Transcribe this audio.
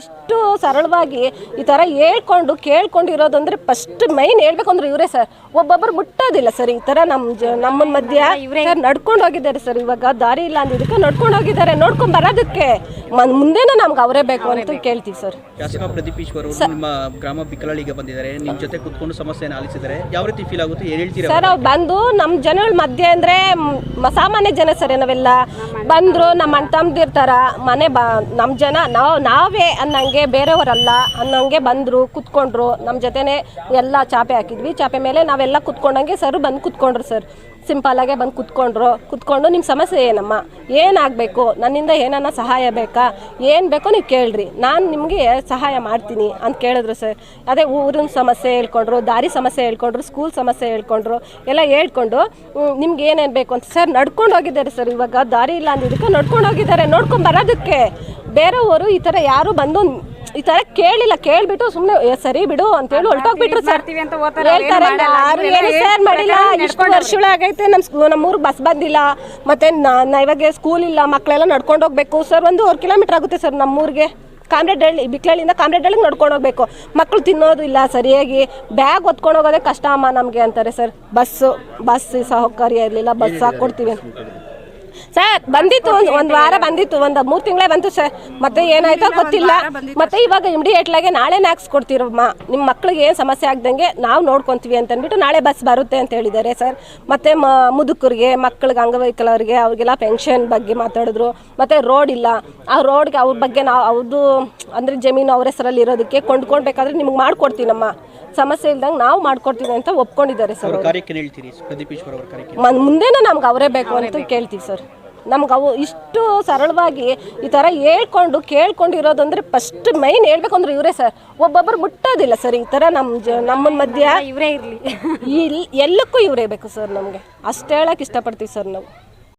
ಇಷ್ಟು ಸರಳವಾಗಿ ಈ ಥರ ಹೇಳ್ಕೊಂಡು ಕೇಳ್ಕೊಂಡಿರೋದಂದ್ರೆ ಫಸ್ಟ್ ಮೈನ್ ಹೇಳ್ಬೇಕು ಅಂದ್ರೆ ಇವರೇ ಸರ್ ಒಬ್ಬೊಬ್ಬರು ಮುಟ್ಟೋದಿಲ್ಲ ಸರ್ ಈ ಥರ ನಮ್ಮ ಜ ನಮ್ಮ ಮಧ್ಯ ಇವರೇ ನಡ್ಕೊಂಡು ಹೋಗಿದ್ದಾರೆ ಸರ್ ಇವಾಗ ದಾರಿ ಇಲ್ಲ ಅಂದಿದ್ದಕ್ಕೆ ನಡ್ಕೊಂಡು ಹೋಗಿದ್ದಾರೆ. ನೋಡ್ಕೊಂಡು ಬರೋದಕ್ಕೆ ಮುಂದೆನೂ ನಮ್ಗೆ ಅವರೇ ಬೇಕು ಅಂತ ಕೇಳ್ತೀವಿ ಸರ್ ಶಾಸಕ ಪ್ರದೀಪ್ ಈಶ್ವರ್ ಅವರು ನಿಮ್ಮ ಗ್ರಾಮ ಬಂದಿದ್ದಾರೆ. ನಿಮ್ಮ ಜೊತೆ ಕುತ್ಕೊಂಡು ಸಮಸ್ಯೆನ ಆಲಿಸಿದರೆ ಯಾವ ರೀತಿ ಫೀಲ್ ಆಗುತ್ತೆ? ಏನ್ ಹೇಳ್ತೀರಾ ಸರ್ ಅವ್ರು? ಬಂದು ನಮ್ಮ ಜನಗಳ ಮಧ್ಯೆ ಅಂದರೆ ಸಾಮಾನ್ಯ ಜನ ಸರ್ ನಾವೆಲ್ಲ. ಬಂದರು ನಮ್ಮ ಅಣ್ಣ ತಮ್ದಿರ್ತಾರ. ಮನೆ ಬಾ ನಮ್ಮ ಜನ ನಾವು ನಾವೇ ಅನ್ನಂಗೆ ಬೇರೆಯವರಲ್ಲ, ಅನ್ನಂಗೆ ಬಂದರು, ಕುತ್ಕೊಂಡ್ರು ನಮ್ಮ ಜೊತೆನೆ ಎಲ್ಲ ಚಾಪೆ ಹಾಕಿದ್ವಿ. ಚಾಪೆ ಮೇಲೆ ನಾವೆಲ್ಲ ಕುತ್ಕೊಂಡಂಗೆ ಸರ್ ಬಂದು ಕುತ್ಕೊಂಡ್ರು ಸರ್ ಸಿಂಪಲಾಗೆ ಬಂದು ಕುತ್ಕೊಂಡ್ರು. ಕುತ್ಕೊಂಡು ನಿಮ್ಮ ಸಮಸ್ಯೆ ಏನಮ್ಮ? ಏನಾಗಬೇಕು ನನ್ನಿಂದ ಏನನ್ನ ಸಹಾಯ ಬೇಕಾ? ಏನು ಬೇಕೋ ನೀವು ಕೇಳ್ರಿ. ನಾನು ನಿಮಗೆ ಸಹಾಯ ಮಾಡ್ತೀನಿ ಅಂತ ಕೇಳಿದ್ರು ಸರ್ ಅದೇ ಊರಿನ ಸಮಸ್ಯೆ ಹೇಳ್ಕೊಂಡ್ರು, ದಾರಿ ಸಮಸ್ಯೆ ಹೇಳ್ಕೊಂಡ್ರು ಸ್ಕೂಲ್ ಸಮಸ್ಯೆ ಹೇಳ್ಕೊಂಡ್ರು, ಎಲ್ಲ ಹೇಳ್ಕೊಂಡು ನಿಮ್ಗೆ ಏನೇನು ಬೇಕು ಅಂತ ಸರ್ ನಡ್ಕೊಂಡು ಹೋಗಿದ್ದಾರೆ ಸರ್ ಇವಾಗ ದಾರಿ ಇಲ್ಲ ಅಂದಿದ್ದಕ್ಕೆ ನಡ್ಕೊಂಡು ಹೋಗಿದ್ದಾರೆ. ನೋಡ್ಕೊಂಡು ಬರೋದಕ್ಕೆ. ಬೇರೆಯವರು ಈ ಥರ ಯಾರು ಬಂದು ಈ ಥರ ಕೇಳಿಲ್ಲ ಕೇಳ್ಬಿಟ್ಟು ಸುಮ್ಮನೆ ಸರಿ ಬಿಡು ಅಂತೇಳಿ ಹೊರಟೋಗ್ಬಿಟ್ರು ಸರ್. ಅಂತ ಅವ್ರು ಹೇಳ್ತಾರೆ ಯಾರು ಏನು ಸರ್ ಮಾಡಿಲ್ಲ ಇಷ್ಟು ವರ್ಷಗಳಾಗೈತೆ ನಮ್ಮ ಸ್ಕೂ ನಮ್ಮೂರಿಗೆ ಬಸ್ ಬಂದಿಲ್ಲ ಮತ್ತೆ ನಾ ಇವಾಗ ಸ್ಕೂಲ್ ಇಲ್ಲ ಮಕ್ಕಳೆಲ್ಲ ನಡ್ಕೊಂಡು ಹೋಗ್ಬೇಕು. ಸರ್ ಒಂದು ಒಂದೂವರೆ ಕಿಲೋಮೀಟರ್ ಆಗುತ್ತೆ ಸರ್ ನಮ್ಮೂರಿಗೆ. ಕಾಮ್ರೇಡ್ಹಳ್ಳಿ ಬಿಕ್ಲಳ್ಳಿಯಿಂದ ಕಾಮ್ರೇಡ್ಹಳ್ಳಿಗೆ ನಡ್ಕೊಂಡು ಹೋಗ್ಬೇಕು. ಮಕ್ಕಳು ತಿನ್ನೋದು ಇಲ್ಲ ಸರಿಯಾಗಿ ಬ್ಯಾಗ್ ಹೊತ್ಕೊಂಡು ಹೋಗೋದೇ ಕಷ್ಟ ಅಮ್ಮ ನಮಗೆ ಅಂತಾರೆ ಸರ್. ಬಸ್ಸು ಬಸ್ ಸಹಕಾರಿ ಇರಲಿಲ್ಲ ಬಸ್ ಹಾಕ್ಕೊಡ್ತೀವಿ ಸರ್ ಬಂದಿತ್ತು ಒಂದು ಒಂದು ವಾರ ಬಂದಿತ್ತು. ಒಂದು ಮೂರು ತಿಂಗಳೇ ಬಂತು ಸರ್. ಮತ್ತೆ ಏನಾಯ್ತೋ ಗೊತ್ತಿಲ್ಲ. ಮತ್ತೆ ಇವಾಗ ನಾಳೆ ನಾಳೆನೇ ಹಾಕ್ಸ್ಕೊಡ್ತೀರಮ್ಮ ನಿಮ್ಮ ಮಕ್ಳಿಗೆ ಏನು ಸಮಸ್ಯೆ ಆಗ್ದಂಗೆ ನಾವು ನೋಡ್ಕೊತೀವಿ ಅಂತ ಅಂದ್ಬಿಟ್ಟು ನಾಳೆ ಬಸ್ ಬರುತ್ತೆ ಅಂತ ಹೇಳಿದ್ದಾರೆ ಸರ್. ಮತ್ತೆ ಮ ಮುದುಕರಿಗೆ ಮಕ್ಳಿಗೆ ಅಂಗವೈಕಲರಿಗೆ ಅವ್ರಿಗೆಲ್ಲ ಪೆನ್ಷನ್ ಬಗ್ಗೆ ಮಾತಾಡಿದ್ರು. ಮತ್ತೆ ರೋಡ್ ಇಲ್ಲ. ಆ ರೋಡ್ಗೆ ಅವ್ರ ಬಗ್ಗೆ ನಾವು ಅವ್ರದ್ದು ಅಂದರೆ ಜಮೀನು ಅವ್ರ ಹೆಸರಲ್ಲಿ ಇರೋದಕ್ಕೆ ಕೊಂಡ್ಕೊಳ್ಬೇಕಾದ್ರೆ ನಿಮ್ಗೆ ಮಾಡ್ಕೊಡ್ತೀನಮ್ಮ. ಸಮಸ್ಯೆ ಇಲ್ದಂಗೆ ನಾವು ಮಾಡ್ಕೊಡ್ತೀವಿ ಅಂತ ಒಪ್ಕೊಂಡಿದ್ದಾರೆ ಸರ್ ಮುಂದೆನೂ ನಮ್ಗೆ ಅವರೇ ಬೇಕು ಅಂತ ಕೇಳ್ತೀವಿ ಸರ್. ನಮ್ಗೆ ಅವು ಇಷ್ಟು ಸರಳವಾಗಿ ಈ ಥರ ಹೇಳ್ಕೊಂಡು ಕೇಳ್ಕೊಂಡಿರೋದಂದ್ರೆ ಫಸ್ಟ್ ಮೈನ್ ಹೇಳ್ಬೇಕು ಅಂದ್ರೆ ಇವರೇ ಸರ್ ಒಬ್ಬೊಬ್ಬರು ಮುಟ್ಟೋದಿಲ್ಲ ಸರ್ ಈ ಥರ ನಮ್ಮ ಜ ನಮ್ಮ ಮಧ್ಯ ಇವರೇ ಇರಲಿ. ಇಲ್ಲಿ ಎಲ್ಲಕ್ಕೂ ಇವರೇ ಬೇಕು ಸರ್ ನಮಗೆ. ಅಷ್ಟು ಹೇಳಕ್ಕೆ ಇಷ್ಟಪಡ್ತೀವಿ ಸರ್ ನಾವು.